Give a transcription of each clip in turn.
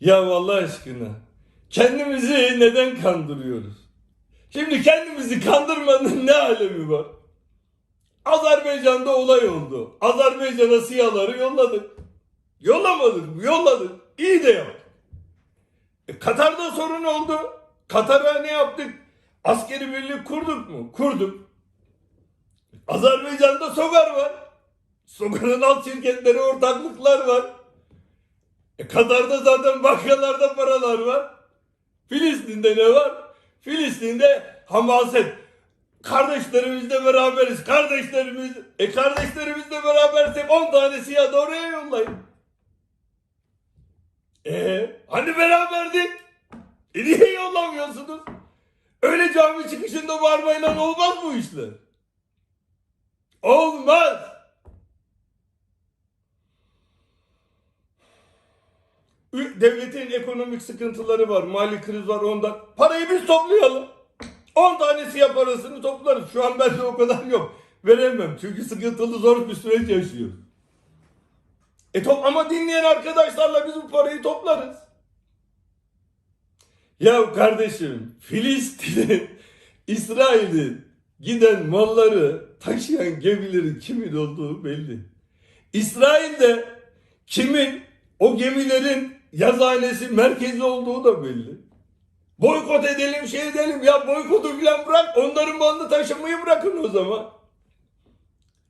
Ya Allah aşkına kendimizi neden kandırıyoruz? Şimdi kendimizi kandırmanın ne alemi var? Azerbaycan'da olay oldu. Azerbaycan'a siyaları yolladık. Yollamadık mı? Yolladık. İyi de yaptık. E, Katar'da sorun oldu. Katar'a ne yaptık? Askeri birlik kurduk mu? Kurduk. Azerbaycan'da Sogar var. Sogar'ın alt şirketleri ortaklıklar var. E, Katar'da zaten bankalarda paralar var. Filistin'de ne var? Filistin'de hamaset. Kardeşlerimizle beraberiz. Kardeşlerimiz, e kardeşlerimizle berabersek 10 tane siyah da oraya yollayın. E hani beraberdik? E niye yollamıyorsunuz? Öyle cami çıkışında bağırmayla olmaz bu işler. Olmaz. Devletin ekonomik sıkıntıları var, mali kriz var ondan. Parayı biz toplayalım. 10 tane siyah parasını toplarız. Şu an bende o kadar yok. Veremem. Çünkü sıkıntılı zor bir süreç yaşıyoruz. E top ama dinleyen arkadaşlarla biz bu parayı toplarız. Ya kardeşim Filistin'in, İsrail'in giden malları taşıyan gemilerin kimin olduğu belli. İsrail'de kimin o gemilerin yazıhanesi merkezi olduğu da belli. Boykot edelim şey edelim ya boykotu falan bırak onların malını taşımayı bırakın o zaman.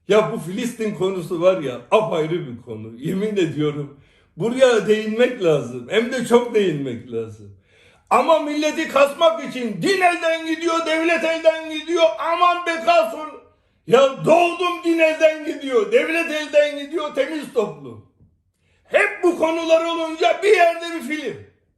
Ya bu Filistin konusu var ya apayrı bir konu. Yemin ediyorum buraya değinmek lazım. Hem de çok değinmek lazım. Ama milleti kasmak için din elden gidiyor, devlet elden gidiyor. Aman be kasur. Ya doğdum din elden gidiyor, devlet elden gidiyor, temiz toplum. Bu konular olunca bir yerde bir film.